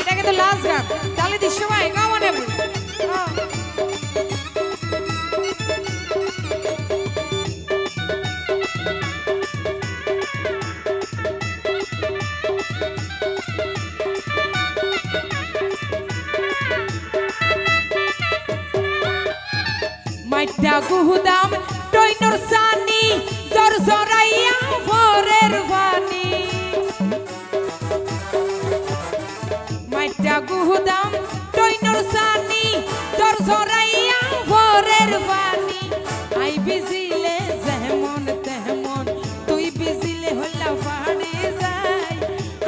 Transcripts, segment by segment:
এটা কিন্তু লাস্ট গান। তাহলে দিস মাইটা গুহুদাম টইনর সানি জর জরাইয়া টইনর সানি জর জরাইয়া ভরের বানি আই বিজিলে যেমন তেমন তুই বিজিলে হল্লা পাড়ে যাই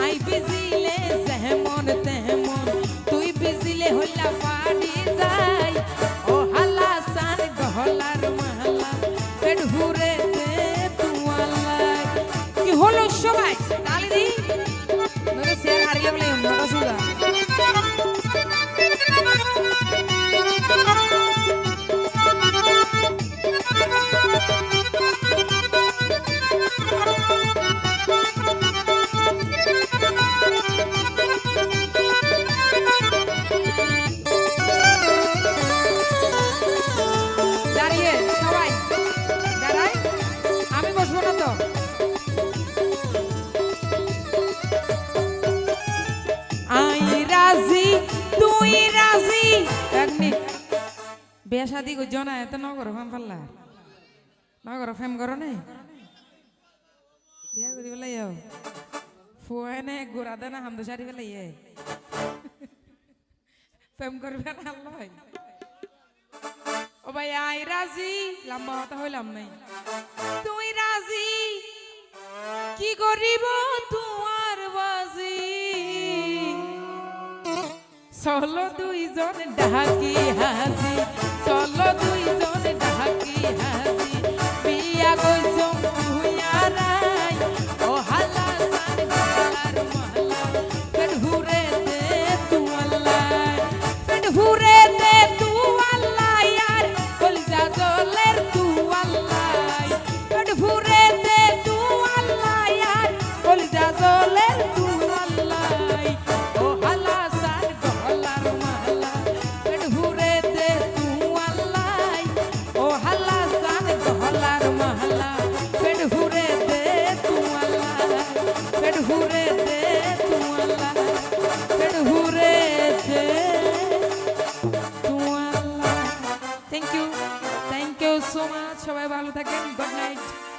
আই বিজিলে যেমন তেমন তুই বিজিলে হল্লা পাড়ে যাই ও হালা সান গহলার বিয়া শাদি করছ না এত নগর ফাম পাল্লা। নগর ফেম করো নাই বিয়া করি নে গোড়া দেনা হামদো সারি ফেম করবে না লয় ও ভাই, আই রাজি লম্বা হইলাম নাই। তুই রাজি কি করিব তোমার বাজি? চলো দুইজন ডাকি হাসি চলো দুইজন thank you thank you so much সবাই ভালো থাকেন। গুড